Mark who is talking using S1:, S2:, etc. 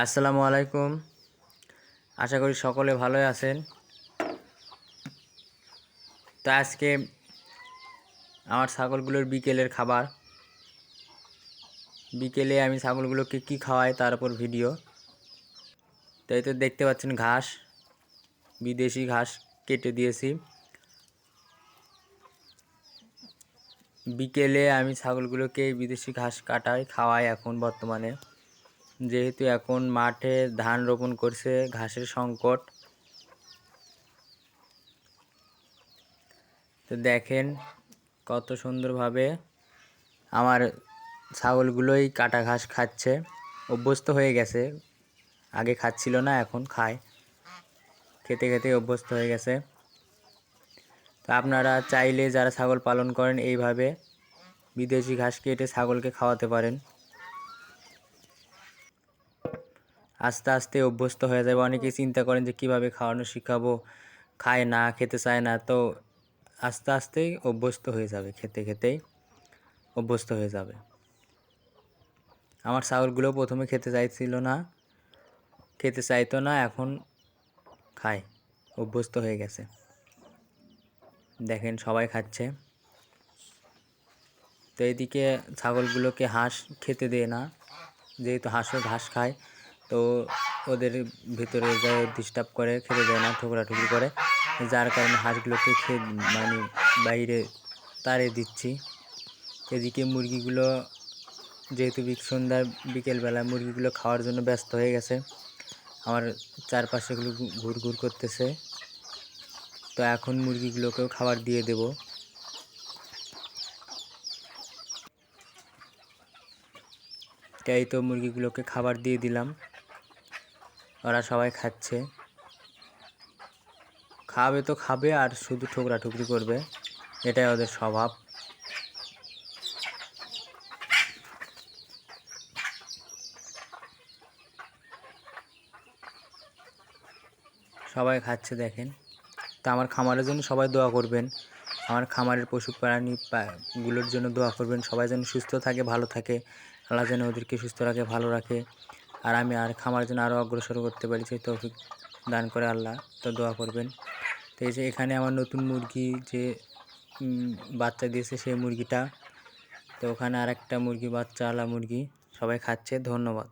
S1: আসসালামু আলাইকুম। আশা করি সকলে ভালোই আছেন। তো আজকে আমার ছাগলগুলোর বিকেলের খাবার। বিকেলে আমি ছাগলগুলোকে কি খাওয়াই তার উপর ভিডিও। তো এই তো দেখতে পাচ্ছেন ঘাস, বিদেশি ঘাস কেটে দিয়েছি। বিকেলে আমি ছাগলগুলোকে বিদেশি ঘাস কাটাই, খাওয়াই এখন বর্তমানে। যেহেতু এখন মাঠে ধান রোপণ করছে, ঘাসের সংকট। তো দেখেন কত সুন্দরভাবে আমার ছাগলগুলোই কাটা ঘাস খাচ্ছে। অভ্যস্ত হয়ে গেছে। আগে খাচ্ছিল না, এখন খায়। খেতে খেতে অভ্যস্ত হয়ে গেছে। তো আপনারা চাইলে যারা ছাগল পালন করেন, এইভাবে বিদেশি ঘাস কেটে ছাগলকে খাওয়াতে পারেন। আস্তে আস্তে অভ্যস্ত হয়ে যাবে। অনেকে চিন্তা করেন যে কীভাবে খাওয়ানো শিখাবো? খায় না খেতে চায় না তো আস্তে আস্তেই অভ্যস্ত হয়ে যাবে খেতে খেতেই অভ্যস্ত হয়ে যাবে। আমার ছাগলগুলো প্রথমে খেতে চাইছিল না খেতে চাইতো না এখন খায় অভ্যস্ত হয়ে গেছে। দেখেন সবাই খাচ্ছে। তো এইদিকে ছাগলগুলোকে হাঁস খেতে দেয় না যেহেতু হাঁসও ঘাস খায়। তো ওদের ভিতরে যায় ডিস্টার্ব করে খেতে দেয় না ঠুকরি করে। যার কারণে হাঁসগুলোকে খেয়ে মানে বাইরে তাড়ে দিচ্ছি। এদিকে মুরগিগুলো যেহেতু সন্ধ্যার বিকেলবেলা মুরগিগুলো খাওয়ার জন্য ব্যস্ত হয়ে গেছে। আমার চারপাশেগুলো ঘুর ঘুর করতেছে। তো এখন মুরগিগুলোকেও খাবার দিয়ে দেব। তাই তো মুরগিগুলোকে খাবার দিয়ে দিলাম। ওরা সবাই খাচ্ছে। খাবে তো খাবে আর শুধু ঠোকরা ঠুকরি করবে। এটাই ওদের স্বভাব। সবাই খাচ্ছে দেখেন। তা আমার খামারের জন্য সবাই দোয়া করবেন। আমার খামারের পশু প্রাণী গুলোর জন্য দোয়া করবেন। সবাই যেন সুস্থ থাকে, ভালো থাকে। আল্লাহ যেন ওদেরকে সুস্থ রাখে, ভালো রাখে। আর আমি আর খামার জন্য আরও অগ্রসর করতে পারি সেই তৌফিক দান করে আল্লাহ, তো দোয়া করবেন। তো এই যে এখানে আমার নতুন মুরগি যে বাচ্চা দিয়েছে সেই মুরগিটা, তো ওখানে আর একটা মুরগি, বাচ্চা আলা মুরগি, সবাই খাচ্ছে, ধন্যবাদ।